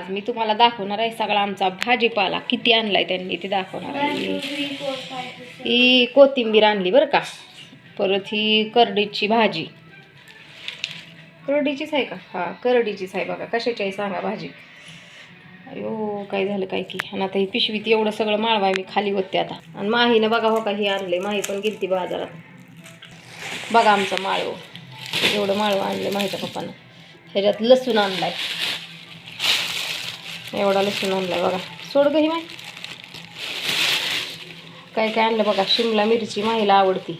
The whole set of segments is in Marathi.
आज मी तुम्हाला दाखवणार आहे सगळा आमचा भाजीपाला. किती आणलाय त्यांनी ते दाखवणार आहे. ही कोथिंबीर आणली बरं का. परत ही करडीची भाजी. करडीचीच आहे का? हा करडीचीच आहे बघा. कशाची आहे सांगा भाजी. अयो काय झालं काय की? आणि आता ही पिशवीत एवढं सगळं माळवाय मी खाली होते आता. आणि माहीनं बघा हो का ही आणले. माही पण गेलती बाजारात. बघा आमचं माळव. एवढं माळव आणलं माहीच्या पप्पानं. ह्याच्यात लसूण आणलाय. एवढा लसूण आणलाय बघा. सोड गं ही माय. काय काय आणलं बघा शिमला मिरची माहीला आवडती.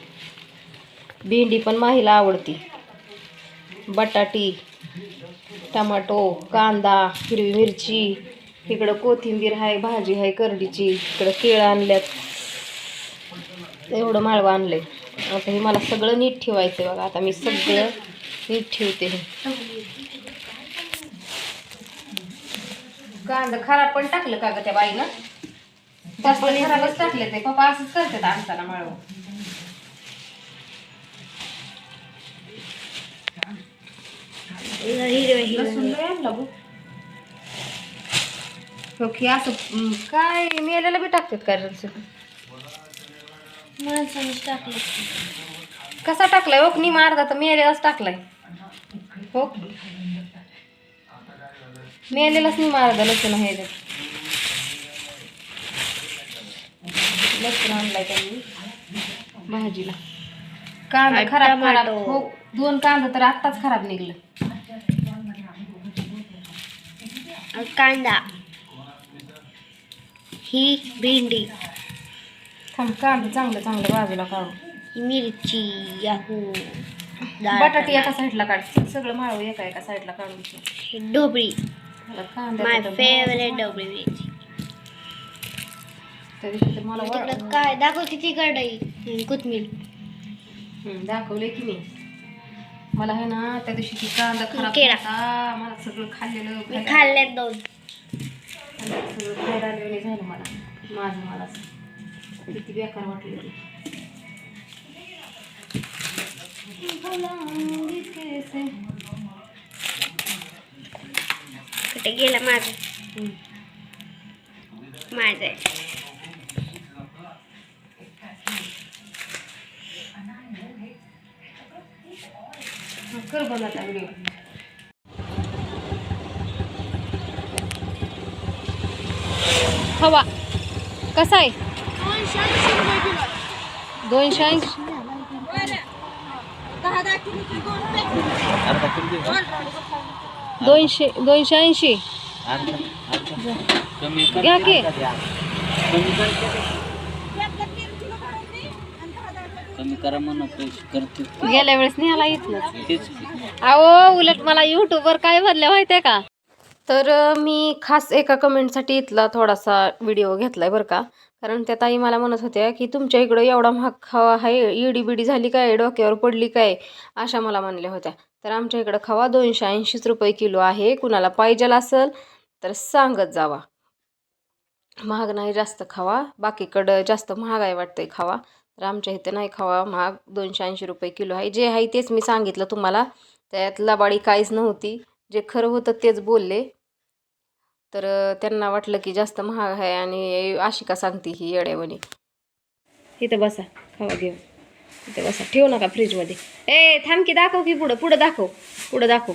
भेंडी पण माहीला आवडती. बटाटी टमाटो कांदा हिरवी मिरची इकडं कोथिंबीर आहे भाजी आहे करडीची इकडं केळं आणल्यात. एवढं माळवं आहे आता हे मला सगळं नीट ठेवायचं आहे बघा. आता मी सगळं नीट ठेवते हे. कांदा खराब पण टाकलं का ग त्या बाईनं? पण खराबच टाकले ते. पप्पा असंच करतात आणताना माळवं लसूण लय आणला गं. हो असं काय मेलेलं बी टाकतात काय लसूण माणसानेच टाकलं. कसा टाकलाय? हो मी मारदा तर मेलेलाच टाकलाय. हो मेलेलाच मी मारदा लसूण आहे. लसूण आणलाय त्यांनी भाजीला. कांदा खराब खराब. हो दोन कांदा तर आत्ताच खराब निघलं. कांदा. ही भेंडी. थांब कांदा चांगलं चांगलं बाजूला काढू. मिरची याहू बटाटी एका साईडला काढ. सगळं माळव एका एका साईडला काढून ढोबळी. माय फेवरेट मला तिकडं काय दाखव किती कढई कोथमीर हम्म, दाखवलंय की मी. मला आहे ना त्या दिवशी ती कांदा खराब. होता. मला सगळं खाल्लेलं मी खायला- खाल्ले दोन. सगळं खायला आलेलं झालं मला. माझं मला किती बेकार वाटलं ते. कुठे गेला माझं. माझं. आहे. कर बंद आता व्हिडिओ हवा. कसा आहे? दोनशे ऐंशी. दोनशे दोनशे ऐंशी. घ्या की. कमी करा म्हणून पैसे करते. गेल्या वेळेस नाही आला इथलं तेच की. अहो उलट मला युट्यूबवर काय भरलं माहिती का? तर मी खास एका कमेंटसाठी इथला थोडासा व्हिडिओ घेतलाय बरं का. कारण त्या ताई मला म्हणत होत्या की तुमच्या इकडं एवढा महाग खावा आहे इडी बिडी झाली काय डोक्यावर पडली काय? अशा मला म्हणल्या होत्या. तर आमच्या इकडं खावा दोनशे ऐंशीच रुपये किलो आहे कुणाला पाहिजेल असेल तर सांगत जावा. महाग नाही जास्त खावा बाकीकडं जास्त महाग आहे वाटतंय खावा. तर आमच्या इथं नाही खावा महाग दोनशे ऐंशी रुपये किलो आहे. जे आहे तेच मी सांगितलं तुम्हाला. त्यात लबाडी काहीच नव्हती. जे खरं होतं तेच बोलले. तर त्यांना वाटलं की जास्त महाग आहे आणि अशी का सांगते ही येड्यावणी. इथं बसा खावा घेऊन. इथं बसा. ठेवू नका फ्रीजमध्ये. ए थांब की दाखव की पुढं पुढं दाखव. पुढं दाखव.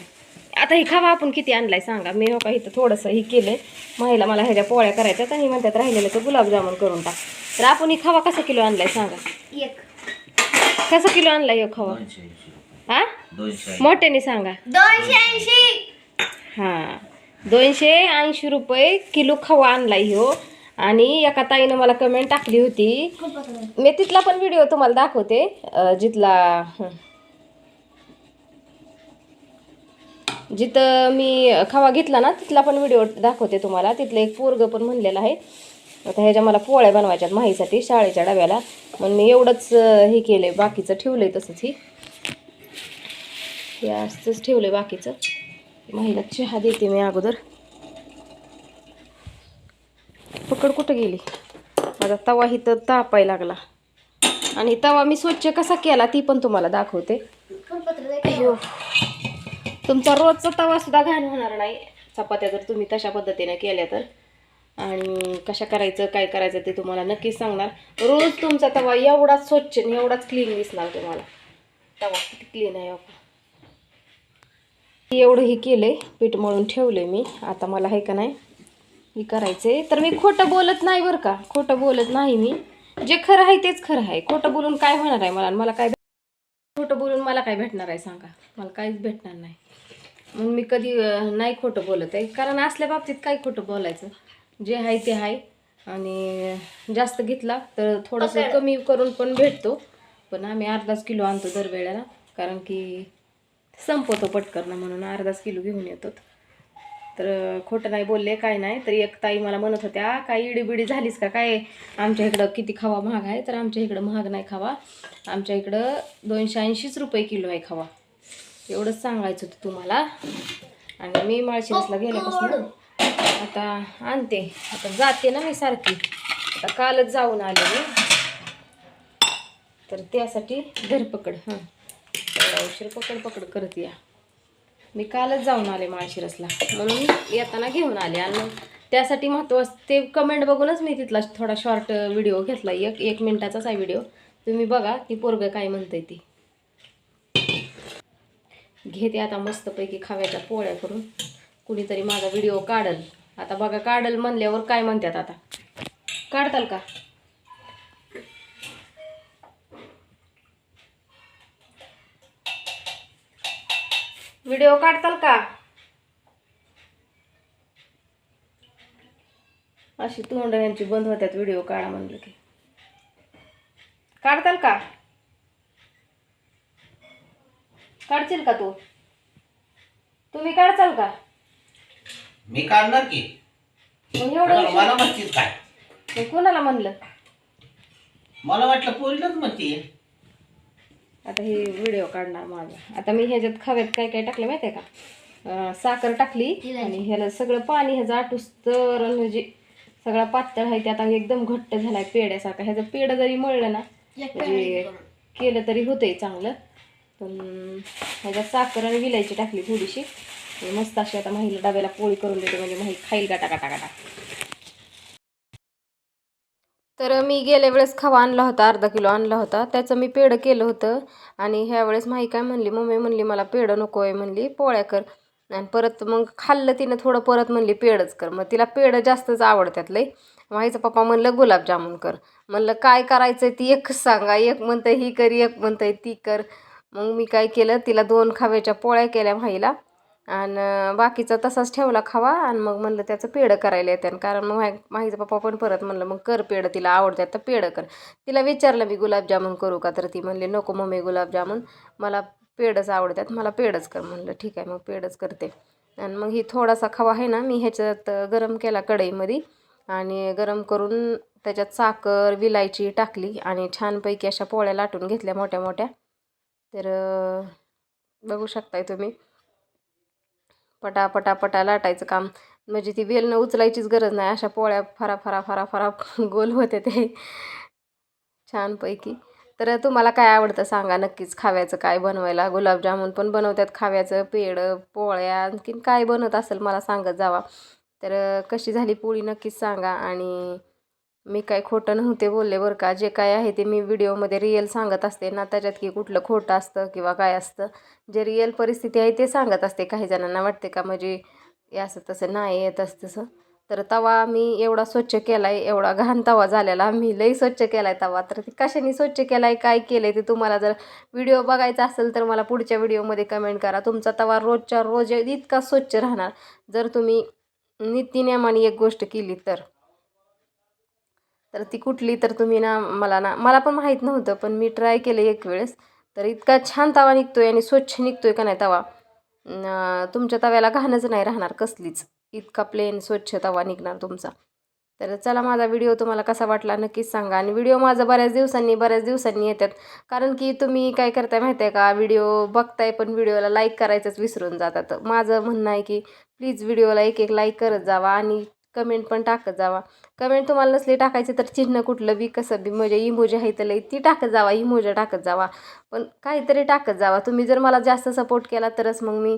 आता ही खावा आपण किती आणलाय सांगा. मी हो का इथं थोडंसं ही केलंय. महिला मला ह्याच्या पोळ्या करायच्यात आणि म्हणतात राहिलेलं तर गुलाबजामुन करून टाक. तर आपण ही खावा कसा किलो आणलाय सांगा? एक. कसा किलो आणलाय हो खावा? हा? मोठ्याने सांगा. दोनशे ऐंशी. हां. दोनशे ऐंशी रुपये किलो खवा आणला ह्यो. आणि एका ताईनं मला कमेंट टाकली होती. मी तिथला पण व्हिडिओ तुम्हाला दाखवते. जिथला जिथं मी खवा घेतला ना तिथला पण व्हिडिओ दाखवते तुम्हाला. तिथलं एक पोरग पण म्हणलेलं आहे. आता ह्याच्या मला पोळ्या बनवायच्यात माहीसाठी शाळेच्या डब्याला. मग मी एवढंच हे हे आहे बाकीचं ठेवलं आहे तसंच ही. हे असंच आहे बाकीचं. महिला चहा देते मी अगोदर. पकड कुठं गेली? माझा तवा इथं तापाय लागला. आणि तवा मी स्वच्छ कसा केला ती पण तुम्हाला दाखवते. तुमचा रोजचा तवा सुद्धा घाण होणार नाही. चपात्या जर तुम्ही तशा पद्धतीने केल्या तर. आणि कशा करायचं काय करायचं ते तुम्हाला नक्कीच सांगणार. रोज तुमचा तवा एवढाच स्वच्छ आणि एवढाच क्लीन दिसणार तुम्हाला. तवा किती क्लीन आहे बाबा एवढं हे केलंय पीठ मळून ठेवलंय मी. आता मला आहे का नाही हे करायचंय. तर मी खोटं बोलत नाही बरं का. खोटं बोलत नाही मी. जे खरं आहे तेच खरं आहे. खोटं बोलून काय होणार आहे मला? मला काय खोटं बोलून मला काय भेटणार आहे सांगा? मला काहीच भेटणार नाही. मग मी कधी नाही खोटं बोलत आहे. कारण असल्या बाबतीत काय खोटं बोलायचं? जे आहे ते आहे. आणि जास्त घेतला तर थोडंसं कमी करून पण भेटतो. पण आम्ही अर्धाच किलो आणतो दरवेळेला. कारण की संपवतो पटकन म्हणून अर्धाच किलो घेऊन येतो. तर खोटं नाही बोलले काय नाही. तरी एक ताई मला म्हणत होत्या काय इडीबिडी झालीस का? काय? आमच्या इकडं किती खावा महाग आहे. तर आमच्या इकडं महाग नाही खावा. आमच्या इकडं दोनशे ऐंशीच रुपये किलो आहे खावा. एवढंच सांगायचं होतं तुम्हाला. आणि मी माळशिरसला गेल्यापासून आता आणते. आता जाते ना मी सारखी. आता कालच जाऊन आले मी. तर त्यासाठी धरपकड हां. एवढा उशीर पकड पकड करते या. मी कालच जाऊन आले माळशिरसला. म्हणून येताना घेऊन आले आणि मग त्यासाठी महत्त्वाचं ते कमेंट बघूनच मी तिथला थोडा शॉर्ट व्हिडिओ घेतला. एक एक मिनटाचाच आहे व्हिडिओ तुम्ही बघा ती पोरगं काय म्हणते ती. घेते आता मस्तपैकी खाव्याच्या पोळ्या करून. कुणीतरी माझा व्हिडिओ काढल. आता बघा काढल म्हणल्यावर काय म्हणतात आता? काढताल का? व्हिडिओ काढताल का? अशी तोंड यांची बंद होत्यात व्हिडिओ काढा म्हणलं की. काढताल का? काढशील का तू? तुम्ही काढचाल का? मी काढणार की? मग एवढं मला उशीर- मला म्हणतीस काय? कोणाला म्हणलं? मला वाटलं पोरीलाच म्हणते. आता हे व्हिडिओ काढणार माझा आता मी ह्याच्यात खव्यात काय काय टाकलं माहिती आहे का साखर टाकली आणि ह्याला सगळं पाणी ह्याचं आटूस तर म्हणजे सगळा पातळ आहे ते आता एकदम घट्ट झालाय पेड्यासारखा. ह्याचं पेड जरी मळलं ना म्हणजे केलं तरी होतंय चांगलं. पण ह्याच्यात साखर आणि विलायची टाकली थोडीशी. मस्त अशी आता महिला डब्याला पोळी करून देते म्हणजे माही खाईल गाटा गाटा गाटा तर मी गेल्या वेळेस खवा आणला होता अर्धा किलो आणला होता. त्याचं मी पेढं केलं होतं. आणि ह्या वेळेस माही काय म्हणली मम्मी म्हणली मला पेढं नको आहे म्हणली पोळ्या कर. आणि परत मग खाल्लं तिनं थोडं परत म्हणली पेढंच कर. मग तिला पेढं जास्तच आवडतात लई. माहीचं पप्पा म्हणलं गुलाबजामुन कर. म्हणलं काय करायचं ती? एकच सांगा. एक म्हणतं ही कर एक म्हणतं ती कर. मग मी काय केलं तिला दोन खाव्याच्या पोळ्या केल्या माहीला. आणि बाकीचा तसाच ठेवला खावा आणि मग म्हणलं त्याचं पेढं करायला येते कारण मग माहीचा पप्पा पण परत म्हणलं मग कर पेढं तिला आवडतात तर पेढं कर. तिला विचारलं मी गुलाबजामुन करू का? तर ती म्हणली नको मम्मी गुलाबजामुन मला पेढंच आवडतात मला पेढंच कर. म्हणलं ठीक आहे मग पेढंच करते. आणि मग ही थोडासा खवा आहे ना मी ह्याच्यात गरम केला कढईमध्ये आणि गरम करून त्याच्यात साखर विलायची टाकली आणि छानपैकी अशा पोळ्या लाटून घेतल्या मोठ्या मोठ्या तर बघू शकताय तुम्ही. पटा पटा पटा लाटायचं काम. म्हणजे ती वेलनं उचलायचीच गरज नाही. अशा पोळ्या फरा फरा फरा फरा गोल होते ते. छानपैकी. तर तुम्हाला काय आवडतं सांगा नक्कीच. खाव्याचं काय बनवायला? गुलाबजामुन पण बनवतात खाव्याचं. पेड पोळ्या आणखीन काय बनवत असेल मला सांगत जावा. तर कशी झाली पोळी नक्कीच सांगा. आणि मी काय खोटं नव्हते बोलले बरं का. जे काय आहे ते मी व्हिडिओमध्ये रिअल सांगत असते. ना त्याच्यात की कुठलं खोटं असतं किंवा काय असतं. जे रिअल परिस्थिती आहे ते सांगत असते काही जणांना. वाटते का म्हणजे हे असं तसं नाही येत असं तसं. तर तवा मी एवढा स्वच्छ केला आहे एवढा घाण तवा झालेला. मी लई स्वच्छ केला आहे तवा. तर ते कशाने स्वच्छ केला आहे काय केलं आहे ते तुम्हाला जर व्हिडिओ बघायचा असेल तर मला पुढच्या व्हिडिओमध्ये कमेंट करा. तुमचा तवा रोजच्या रोज इतका स्वच्छ राहणार. जर तुम्ही नित्यनियमाने एक गोष्ट केली तर. तर ती कुठली तर तुम्ही ना मला ना मला पण माहीत नव्हतं पण मी ट्राय केलं एक वेळेस. तर इतका छान तवा निघतो आहे आणि स्वच्छ निघतो आहे का नाही तवा? तुमच्या तव्याला घाणच नाही राहणार कसलीच. इतका प्लेन स्वच्छ तवा निघणार तुमचा. तर चला माझा व्हिडिओ तुम्हाला कसा वाटला नक्कीच सांगा. आणि व्हिडिओ माझा बऱ्याच दिवसांनी बऱ्याच दिवसांनी येतात. कारण की तुम्ही काय करताय माहिती आहे का? व्हिडिओ बघताय पण व्हिडिओला लाईक करायचंच विसरून जातात. माझं म्हणणं आहे की प्लीज व्हिडिओला एक एक लाईक करत जावा. आणि कमेंट पण टाकत जावा. कमेंट तुम्हाला नसली टाकायची तर चिन्ह कुठलं बी कसं बी म्हणजे इमोजी आहे तर लई ती टाकत जावा इमोजी टाकत जावा. पण काहीतरी टाकत जावा. तुम्ही जर मला जास्त सपोर्ट केला तरच मग मी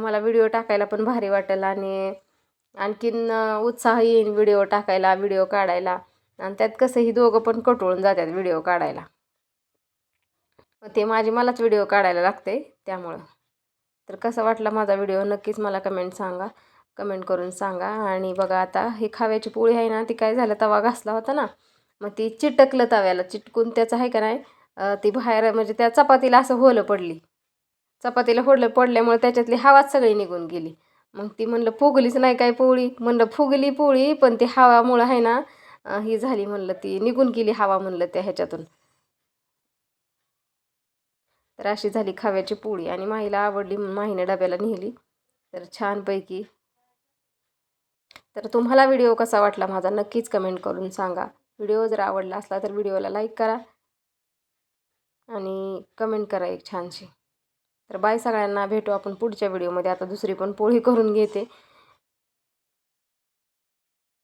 मला व्हिडिओ टाकायला पण भारी वाटेल आणि आणखीन उत्साह येईन व्हिडिओ टाकायला व्हिडिओ काढायला. आणि त्यात कसं ही दोघं पण कटळून जातात व्हिडिओ काढायला. मग ते माझी मलाच व्हिडिओ काढायला लागते त्यामुळं. तर कसा वाटला माझा व्हिडिओ नक्कीच मला कमेंट सांगा. कमेंट करून सांगा. आणि बघा आता ही खाव्याची पोळी आहे ना ती काय झालं तवा घासला होता ना. मग ती चिटकलं तव्याला. चिटकून त्याचं आहे का नाही ती बाहेर म्हणजे त्या चपातीला असं होलं पडली. चपातीला होडलं पडल्यामुळे त्याच्यातली हवाच सगळी निघून गेली. मग ती म्हणलं फुगलीच नाही काय पोळी? म्हणलं फुगली पोळी पण ती हवामुळं आहे ना ही झाली म्हणलं ती निघून गेली हवा म्हणलं त्या ह्याच्यातून. तर अशी झाली खाव्याची पोळी. आणि माहीला आवडली माहीने डब्याला नेली. तर छानपैकी तर तुम्हाला व्हिडिओ कसा वाटला माझा नक्कीच कमेंट करून सांगा. व्हिडिओ जर आवडला असला तर व्हिडिओला लाईक करा आणि कमेंट करा एक छानशी. तर बाय सगळ्यांना भेटू आपण पुढच्या व्हिडिओमध्ये. आता दुसरी पण पोळी करून घेते.